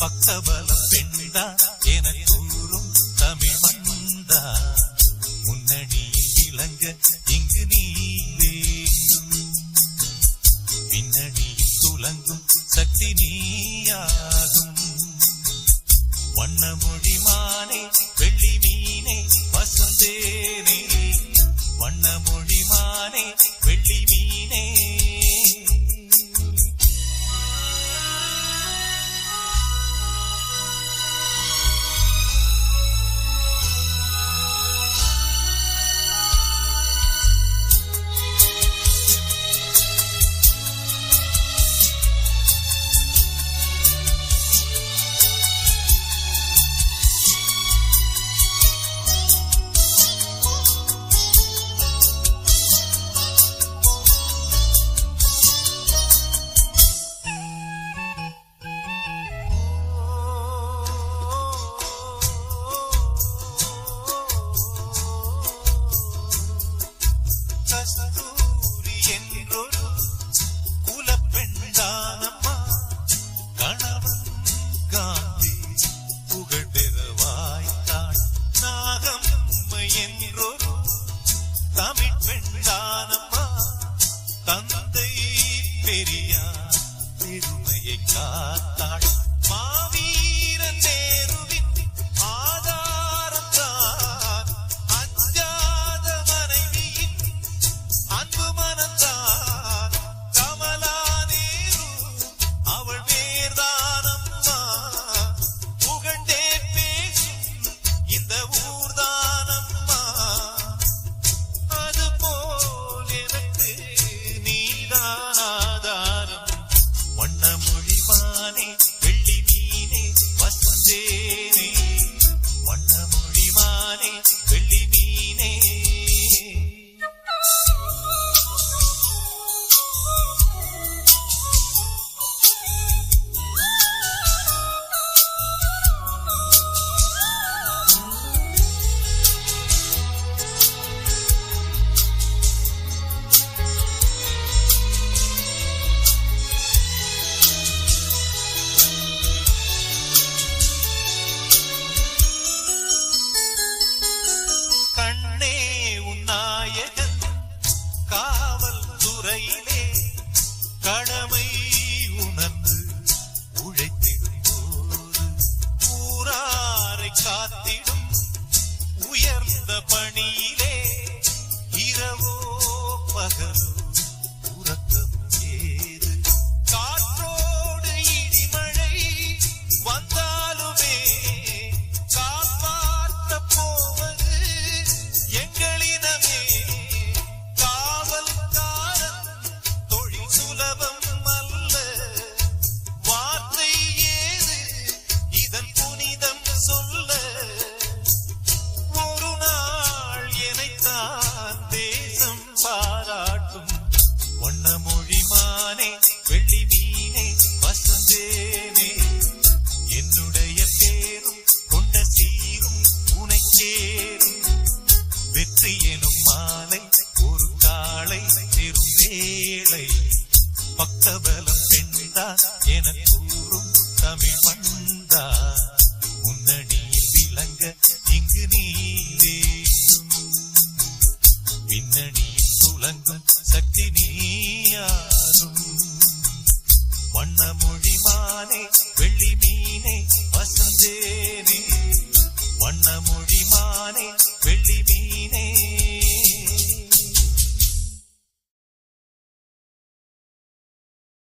பக்கபல பெண்டா என கூறும் தமிழ் மந்தா முன்னணியில் விளங்க இங்கு நீ பின்னணியில் துலங்கும் சக்தி நீயாகும். வண்ண மொழி மானே வெள்ளி மீனே வசந்தேனே. வண்ண மொழி மானே வெள்ளி மீனே என்றொரு தமிழ் பெண்தானம்மா தந்தை பெரியார் பெருமையை காத்தாள் வெற்றி எனும் மாலை ஒரு காலை பெரும் வேலை பக்தபலம் பெண்தான்